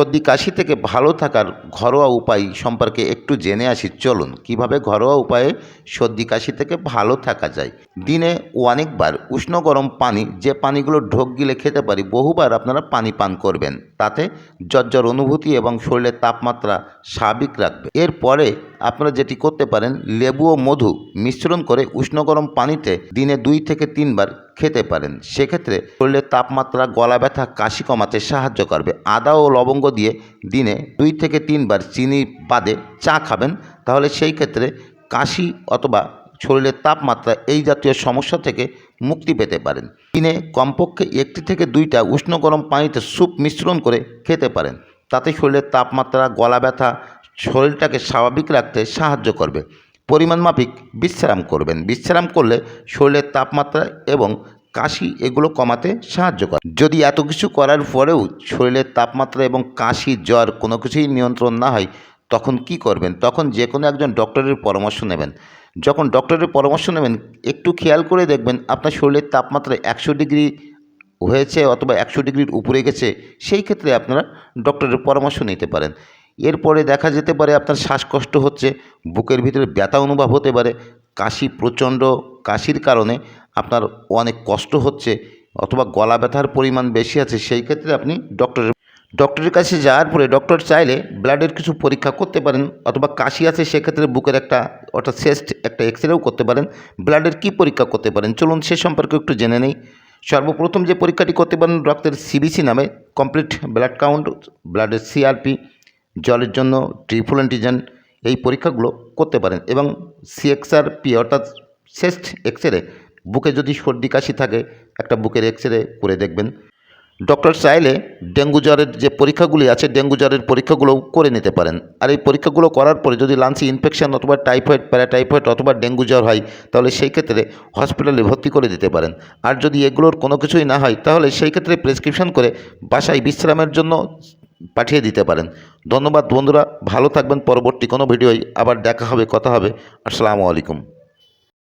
সর্দি কাশি থেকে ভালো থাকার ঘরোয়া উপায় সম্পর্কে একটু জেনে আসি। চলুন, কীভাবে ঘরোয়া উপায়ে সর্দি কাশি থেকে ভালো থাকা যায়? দিনে অনেকবার উষ্ণ গরম পানি, যে পানিগুলো ঢোক গিলে খেতে পারি, বহুবার আপনারা পানি পান করবেন। তাতে জ্বর অনুভূতি এবং শরীরের তাপমাত্রা স্বাভাবিক রাখবে। এরপরে আপনারা যেটি করতে পারেন, লেবু ও মধু মিশ্রণ করে উষ্ণ গরম পানিতে দিনে দুই থেকে তিনবার খেতে পারেন। সেক্ষেত্রে শরীরের তাপমাত্রা, গলা ব্যথা, কাশি কমাতে সাহায্য করবে। আদা ও লবঙ্গ দিয়ে দিনে দুই থেকে তিনবার চিনি বাদে চা খাবেন। তাহলে সেই ক্ষেত্রে কাশি অথবা শরীরের তাপমাত্রা এই জাতীয় সমস্যা থেকে মুক্তি পেতে পারেন। দিনে কমপক্ষে একটি থেকে দুইটা উষ্ণ গরম পানিতে স্যুপ মিশ্রণ করে খেতে পারেন। তাতে শরীরের তাপমাত্রা, গলা ব্যথা শরীরটাকে স্বাভাবিক রাখতে সাহায্য করবে। পরিমাণ মাফিক বিশ্রাম করবেন। বিশ্রাম করলে শরীরের তাপমাত্রা এবং কাশি এগুলো কমাতে সাহায্য করে। যদি এত কিছু করার পরেও শরীরের তাপমাত্রা এবং কাশি, জ্বর কোনো কিছুই নিয়ন্ত্রণ না হয়, তখন কি করবেন? তখন যে কোনো একজন ডক্টরের পরামর্শ নেবেন। যখন ডক্টরের পরামর্শ নেবেন, একটু খেয়াল করে দেখবেন আপনার শরীরের তাপমাত্রা একশো ডিগ্রি হয়েছে অথবা একশো ডিগ্রির উপরে গেছে, সেই ক্ষেত্রে আপনারা ডক্টরের পরামর্শ নিতে পারেন। এরপরে দেখা যেতে পারে আপনার শ্বাসকষ্ট হচ্ছে, বুকের ভিতরে ব্যথা অনুভব হতে পারে, কাশি প্রচণ্ড, কাশির কারণে আপনার অনেক কষ্ট হচ্ছে অথবা গলা ব্যথার পরিমাণ বেশি আছে, সেই ক্ষেত্রে আপনি ডক্টরের ডক্টরের কাছে যাওয়ার পরে ডক্টর চাইলে ব্লাডের কিছু পরীক্ষা করতে পারেন অথবা কাশি আছে সেক্ষেত্রে বুকের একটা অর্থাৎ চেস্ট একটা এক্স রেও করতে পারেন। ব্লাডের কী পরীক্ষা করতে পারেন? চলুন সে সম্পর্কে একটু জেনে নেই। সর্বপ্রথম যে পরীক্ষাটি করতে পারেন রক্তের সিবিসি নামে কমপ্লিট ব্লাড কাউন্ট ব্লাডের সিআরপি জলের জন্য ট্রিপল অ্যান্টিজেন এই পরীক্ষাগুলো করতে পারেন এবং সিএক্সআর পি অর্থাৎ চেস্ট এক্স রে বুকে যদি সর্দি কাশি থাকে, একটা বুকের এক্স রে করে দেখবেন। ডক্টর চাইলে ডেঙ্গু জ্বরের যে পরীক্ষাগুলি আছে, ডেঙ্গু জ্বরের পরীক্ষাগুলোও করে নিতে পারেন। আর এই পরীক্ষাগুলো করার পরে যদি লাঞ্চি ইনফেকশন অথবা টাইফয়েড প্যারাটাইফয়েড অথবা ডেঙ্গু জ্বর হয়, তাহলে সেই ক্ষেত্রে হসপিটালে ভর্তি করে দিতে পারেন। আর যদি এগুলোর কোনো কিছুই না হয়, তাহলে সেই ক্ষেত্রে প্রেসক্রিপশন করে বাসায় বিশ্রামের জন্য পাঠিয়ে দিতে পারেন। ধন্যবাদ বন্ধুরা, ভালো থাকবেন, পরবর্তী কোনো ভিডিওয় আবার দেখা হবে, কথা হবে। আসসালামু আলাইকুম।